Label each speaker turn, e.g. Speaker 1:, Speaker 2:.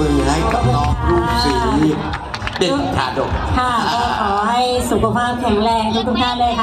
Speaker 1: มือให้กับน้องรูปสีเด็กทาดก
Speaker 2: ค่ะขอให้สุขภาพแข็งแรงทุกๆท่านเลยค่ะ